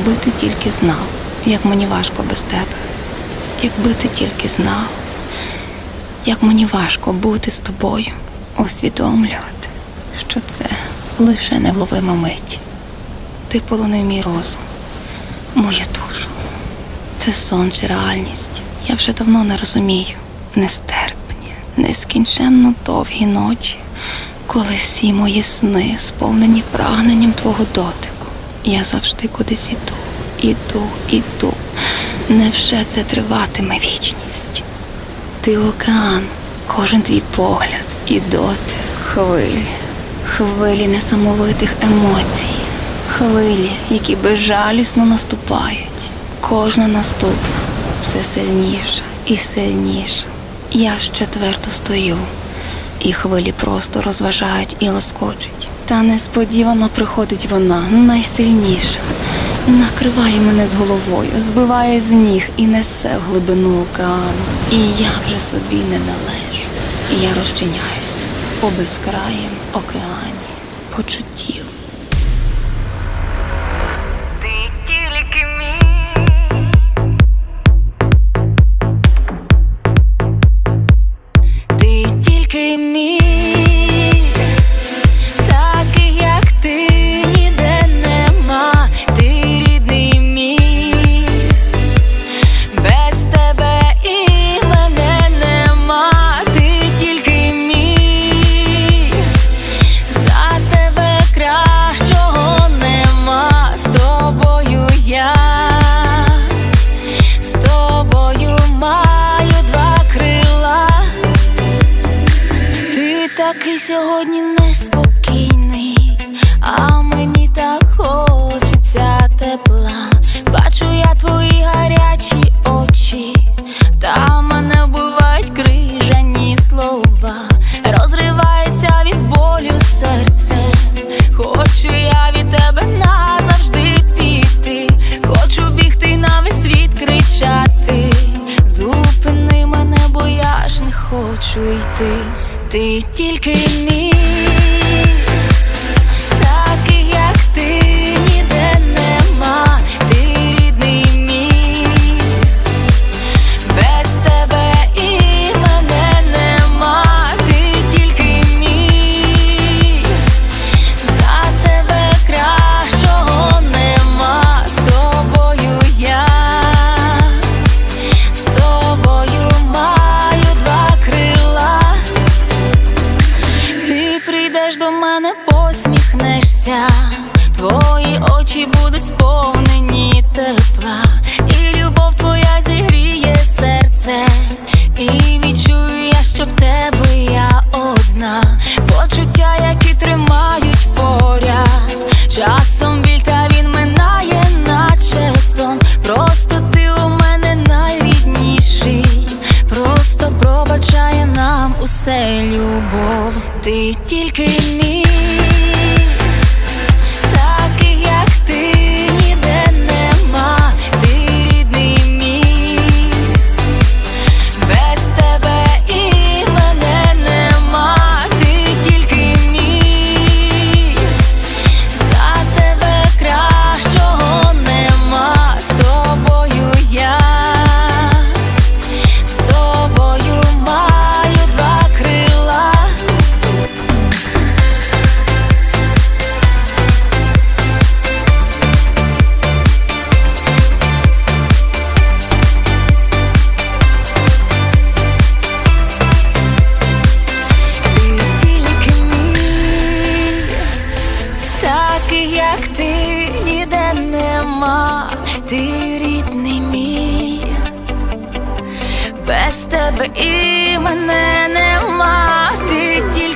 Якби ти тільки знав, як мені важко без тебе. Якби ти тільки знав, як мені важко бути з тобою, усвідомлювати, що це лише невловима мить. Ти полонив мій розум, мою душу. Це сон чи реальність. Я вже давно не розумію. Нестерпні, нескінченно довгі ночі, коли всі мої сни сповнені прагненням твого дотику. Я завжди кудись іду, іду, іду. Невже це триватиме вічність? Ти океан, кожен твій погляд і дотик, хвилі, хвилі несамовитих емоцій, хвилі, які безжалісно наступають. Кожна наступна все сильніша і сильніша. Я ще твердо стою, і хвилі просто розважають і лоскочуть. Та несподівано приходить вона найсильніша, накриває мене з головою, збиває з ніг і несе в глибину океану. І я вже собі не належу. І я розчиняюся у безкраєм океані почуттів. Такий сьогодні неспокійний, а мені так хочеться тепла. Бачу я твої гарячі очі, та мене вбивають крижані слова. Розривається від болю серце. Хочу я від тебе назавжди піти. Хочу бігти на весь світ кричати. Зупини мене, бо я ж не хочу йти. Ти тільки мій, посміхнешся, твої очі будуть сповнені тепла, і любов твоя зігріє серце, і відчую я, що в тебе я одна, почуття, які тримають поряд. Часом біль та він минає, наче сон. Просто ти у мене найрідніший, просто пробачає нам усе любов. Ти тільки мій, без тебе і мене нема, ти тільки.